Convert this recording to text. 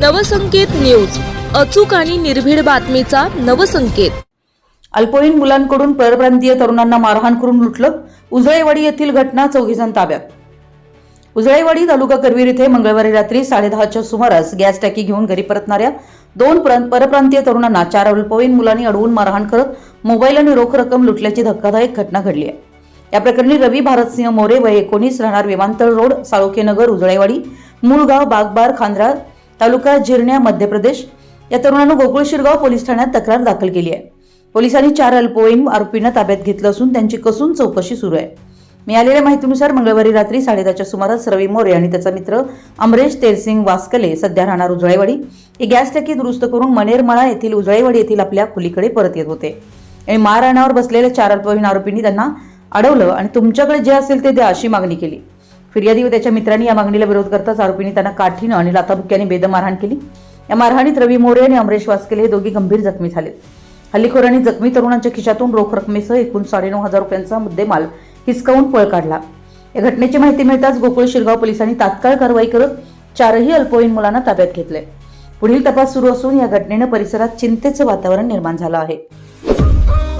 Navsanket news. अचूक आणि निर्भीड बातमीचा नवसंकेत. अल्पवयीन मुलांकडून परप्रांतीय तरुणांना मारहाण करून लुटलं उजळेवाडी येथील घटना चौघीजण ताब्यात. उजळेवाडी तालुका करवीर इथे मंगळवारी रात्री साडेदहाच्या सुमारास गॅस टाकी घेऊन घरी परतणाऱ्या दोन परप्रांतीय तरुणांना चार अल्पवयीन मुलांनी अडवून मारहाण करत मोबाईल आणि रोख रक्कम लुटल्याची धक्कादायक घटना घडली आहे. या प्रकरणी रवी भारतसिंह मोरे वय एकोणीस राहणार विमानतळ रोड साळोखेनगर उजळेवाडी मूळगाव बागबार खांद्रा तालुका जिरण्या मध्य प्रदेश. या तरुणानं गोकुळ शिरगाव पोलीस ठाण्यात तक्रार दाखल केली आहे. पोलिसांनी चार अल्पवयीन आरोपींना ताब्यात घेतलं असून त्यांची कसून चौकशी सुरू आहे. मिळालेल्या माहितीनुसार मंगळवारी रात्री साडेदहाच्या सुमारास रवी मोरे आणि त्याचा मित्र अमरेश तेरसिंग वास्कले सध्या राहणार उजळेवाडी. हे गॅस टाकी दुरुस्त करून मनेरमाळा येथील उजळेवाडी येथील आपल्या खुलीकडे परत येत होते. आणि मारहाणावर बसलेल्या चार अल्पवयीन आरोपींनी त्यांना अडवलं आणि तुमच्याकडे जे असेल ते द्या अशी मागणी केली. फिर्यादी व त्याच्या मित्रांनी या मागणीला विरोध करताच आरोपींनी त्यांना काठीनं आणि लाथाबुक्याने बेदम मारहाण केली. या मारहाणीत रवी मोरे आणि अमरेश वासकेले हे दोघे गंभीर जखमी झाले. हल्लेखोरांनी जखमी तरुणांच्या खिशातून रोख रकमेसह एकूण साडेनऊ हजार रुपयांचा मुद्देमाल हिसकावून पळ काढला. या घटनेची माहिती मिळताच गोकुळ शिरगाव पोलिसांनी तात्काळ कारवाई करत चारही अल्पवयीन मुलांना ताब्यात घेतले पुढील तपास सुरू असून या घटनेनं परिसरात चिंतेचं वातावरण निर्माण झालं आहे.